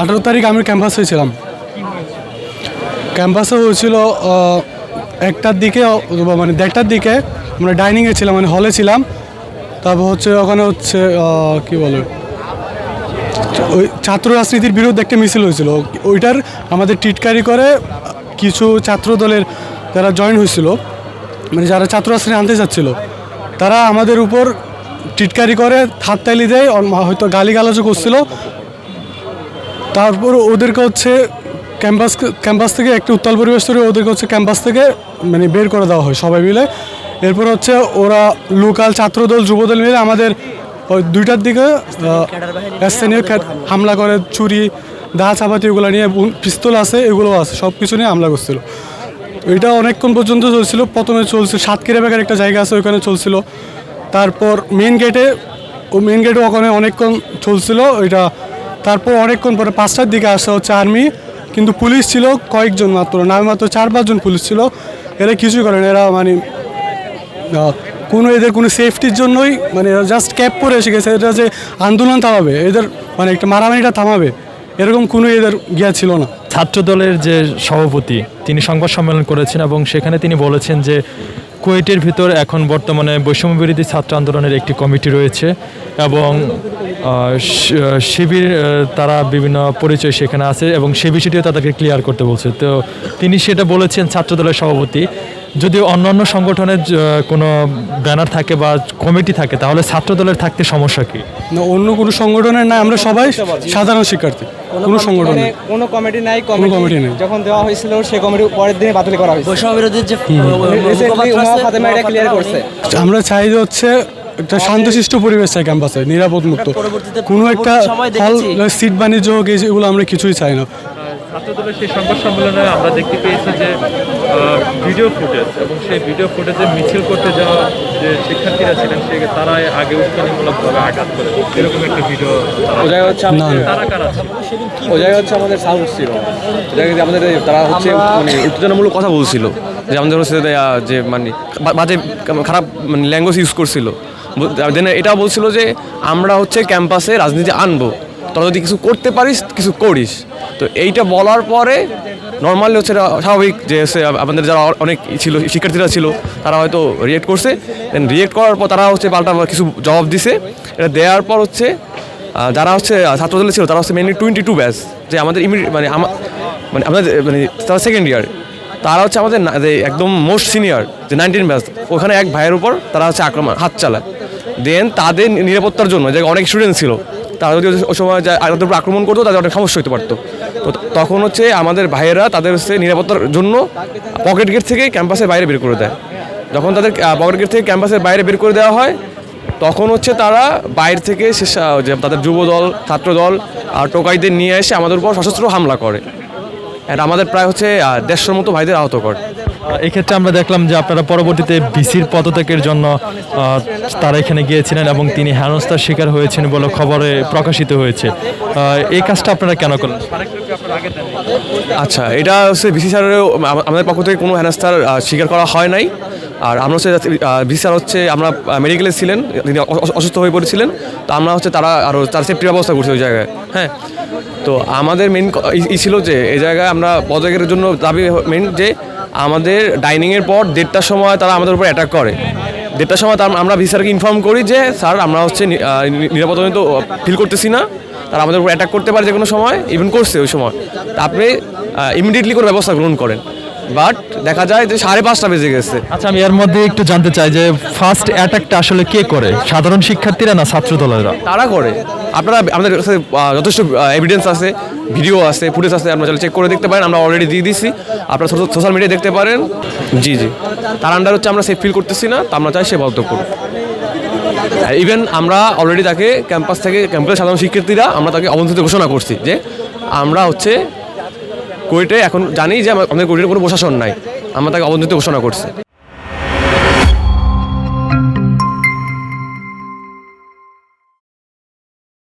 আঠারো তারিখ আমি ক্যাম্পাসে ছিলাম। ক্যাম্পাসে হয়েছিল একটার দিকে মানে দেড়টার দিকে আমরা ডাইনিংয়ে ছিলাম মানে হলে ছিলাম। তারপর হচ্ছে ওখানে হচ্ছে কি বলে? ওই ছাত্র রাজনীতির বিরুদ্ধে একটা মিছিল হয়েছিল। ওইটার আমাদের টিটকারি করে কিছু ছাত্র দলের যারা জয়েন হয়েছিল মানে যারা ছাত্র রাজনীতি আনতে চাচ্ছিল, তারা আমাদের উপর টিটকারি করে, হাততালি দেয়, হয়তো গালিগালাজও করছিল। তারপর ওদেরকে হচ্ছে ক্যাম্পাস ক্যাম্পাস থেকে একটা উত্তাল পরিবেশ তৈরি, ওদেরকে হচ্ছে ক্যাম্পাস থেকে মানে বের করে দেওয়া হয় সবাই মিলে। এরপর হচ্ছে ওরা লোকাল ছাত্রদল, যুবদল মিলে আমাদের ওই দুইটার দিকে স্থানীয় হামলা করে চুরি দা চাপাতি এগুলো নিয়ে পিস্তল আছে, এগুলো আছে সব কিছু নিয়ে হামলা করছিল। এটা অনেকক্ষণ পর্যন্ত চলছিল। প্রথমে চলছিল সাতক্ষীরা ব্যাগের একটা জায়গা আছে, ওইখানে চলছিল। তারপর মেন গেটে ও মেন গেটে ওখানে অনেকক্ষণ চলছিল। ওইটা তারপর অনেকক্ষণ পরে পাঁচটার দিকে আসা হচ্ছে আর্মি, কিন্তু পুলিশ ছিল কয়েকজন মাত্র নামে মাত্র চার পাঁচজন পুলিশ ছিল। এরা কিছুই করেন এরা মানে কোনো এদের কোনো সেফটির জন্যই মানে এরা জাস্ট ক্যাপ পরে এসে গেছে এটা যে আন্দোলন থামাবে, এদের মানে একটা মারামারিটা থামাবে, এরকম কোনো এদের গিয়া ছিল না। ছাত্র দলের যে সভাপতি, তিনি সংবাদ সম্মেলন করেছেন এবং সেখানে তিনি বলেছেন যে কুয়েটের ভিতর এখন বর্তমানে বৈষম্য বিরোধী ছাত্র আন্দোলনের একটি কমিটি রয়েছে এবং শিবির তারা বিভিন্ন পরিচয় সেখানে আছে এবং সে বিষয়টিও তাদেরকে ক্লিয়ার করতে বলছে। তো তিনি সেটা বলেছেন ছাত্রদলের সভাপতি। যদি অন্যান্য সংগঠনের কোনো ব্যানার থাকে বা কমিটি থাকে তাহলে ছাত্র দলের থাকতে সমস্যা কী? না অন্য কোনো সংগঠনের না আমরা সবাই সাধারণ শিক্ষার্থী কোনো সংগঠন কোনো কমিটি নাই committee কমিটি নেই। যখন দেওয়া হয়েছিল সেই কমিটি পরের দিনে বাতিল করা হয়েছে। বৈষম্য বিরোধীর যে ফাতেমা এটা ক্লিয়ার করছে। আমরা চাই যে হচ্ছে একটা শান্তশিষ্ট পরিবেশ চাই ক্যাম্পাসে নিরাপদ মুক্ত। কোনো একটা। সিট বাণিজ্য হোক এগুলো আমরা কিছুই চাই না। ছাত্রদলের সেই সংবাদ সম্মেলনে আমরা দেখতে পেয়েছি যে ভিডিও ফুটেজ এবং সেই ভিডিও ফুটেজে মিছিল করতে যাওয়া যে শিক্ষার্থীরা ছিলেন সে তারা আগে উস্কানিমূলকভাবে আঘাত করে। এরকম একটা ভিডিও ও জায়গায় হচ্ছে তারা কারা ছিল হচ্ছে আমাদের সাউন্ড ছিল আমাদের তারা হচ্ছে মানে উত্তেজনামূলক কথা বলছিল। যে আমাদের হচ্ছে যে, মানে বাজে খারাপ মানে ল্যাঙ্গুয়েজ ইউজ করছিল। দেন এটা বলছিল যে আমরা হচ্ছে ক্যাম্পাসে রাজনীতি আনব। তোরা যদি কিছু করতে পারিস, কিছু করিস। তো এইটা বলার পরে নর্মালি হচ্ছে স্বাভাবিক যে হচ্ছে আমাদের যারা অনেক ছিল, শিক্ষার্থীরা ছিল, তারা হয়তো রিয়েক্ট করছে। দেন রিয়েক্ট করার পর তারা হচ্ছে পাল্টা কিছু জবাব দিছে। এটা দেওয়ার পর হচ্ছে যারা হচ্ছে ছাত্রদলে ছিল, তারা হচ্ছে মেনলি টোয়েন্টি টু ব্যাচ যে আমাদের ইমিডিয়েট মানে মানে আমাদের মানে তারা সেকেন্ড ইয়ার তারা হচ্ছে আমাদের একদম মোস্ট সিনিয়র যে নাইনটিন ব্যাচ ওখানে এক ভাইয়ের উপর তারা হচ্ছে আক্রমণ, হাত চালায়। দেন তাদের নিরাপত্তার জন্য, যে অনেক স্টুডেন্ট ছিল তারা যদি ওই সময় তাদের উপর আক্রমণ করতো, তাদের অনেক সমস্যা হতে পারতো। তো তখন হচ্ছে আমাদের ভাইয়েরা তাদের হচ্ছে নিরাপত্তার জন্য পকেট গেট থেকে ক্যাম্পাসের বাইরে বের করে দেয়। যখন তাদের পকেট গেট থেকে ক্যাম্পাসের বাইরে বের করে দেওয়া হয়, তখন হচ্ছে তারা বাইরে থেকে সে সা- যে তাদের যুবদল ছাত্রদল আর টোকাইদের নিয়ে এসে আমাদের উপর সশস্ত্র হামলা করে। আর আমাদের প্রায় হচ্ছে দেড়শোর মতো ভাইদের আহত করে। এক্ষেত্রে আমরা দেখলাম যে আপনারা পরবর্তীতে বিসির পদত্যাগের জন্য তারা এখানে গিয়েছিলেন এবং তিনি হেনস্থার শিকার হয়েছেন বলে খবরে প্রকাশিত হয়েছে। এই কাজটা আপনারা কেন করলেন? আচ্ছা এটা হচ্ছে বিসি স্যারের আমাদের পক্ষ থেকে কোনো হেনস্থার শিকার করা হয় নাই। আর আমরা হচ্ছে স্যার হচ্ছে আমরা মেডিকেলে ছিলেন, তিনি অসুস্থ হয়ে পড়েছিলেন, তো আমরা হচ্ছে তারা আরও তার সেফটির ব্যবস্থা করছি ওই জায়গায় হ্যাঁ? তো আমাদের মেন ই ছিল যে, এই জায়গায় আমরা পদত্যাগের জন্য দাবি মেন যে, আমাদের ডাইনিংয়ের পর দেড়টার সময় তারা আমাদের উপর অ্যাটাক করে। দেড়টার সময় আমরা ভিসারকে ইনফর্ম করি যে, স্যার, আমরা হচ্ছে নিরাপত্তা তো ফিল করতেছি না। তারা আমাদের উপর অ্যাটাক করতে পারে যে কোনো সময় ইভেন করছে ওই সময়। তা আপনি ইমিডিয়েটলি করে ব্যবস্থা গ্রহণ করেন। বাট দেখা যায় যে সাড়ে পাঁচটা বেজে গেছে। আচ্ছা আমি এর মধ্যে একটু জানতে চাই যে ফার্স্ট অ্যাটাকটা আসলে কে করে? সাধারণ শিক্ষার্থীরা না ছাত্র দলেরা তারা করে। আপনারা আমাদের কাছে যথেষ্ট এভিডেন্স আছে ভিডিও আছে ফুটেজ আছে আপনারা চেক করে দেখতে পারেন আমরা অলরেডি দিয়ে দিছি। আপনারা সোশ্যাল মিডিয়ায় দেখতে পারেন। জি জি। তার আন্ডার হচ্ছে আমরা সেফ ফিল করতেছি না তা আমরা চাই সে পদত্যাগ করুন ইভেন আমরা অলরেডি তাকে ক্যাম্পাস থেকে ক্যাম্পাসের সাধারণ শিক্ষার্থীরা আমরা তাকে অবন্ধিত ঘোষণা করছি যে আমরা হচ্ছে কুয়েটে এখন জানি যে আমা- আমাদের কুয়েটের কোনো প্রশাসন নাই। আমরা তাকে অবন্ধিত ঘোষণা করছি।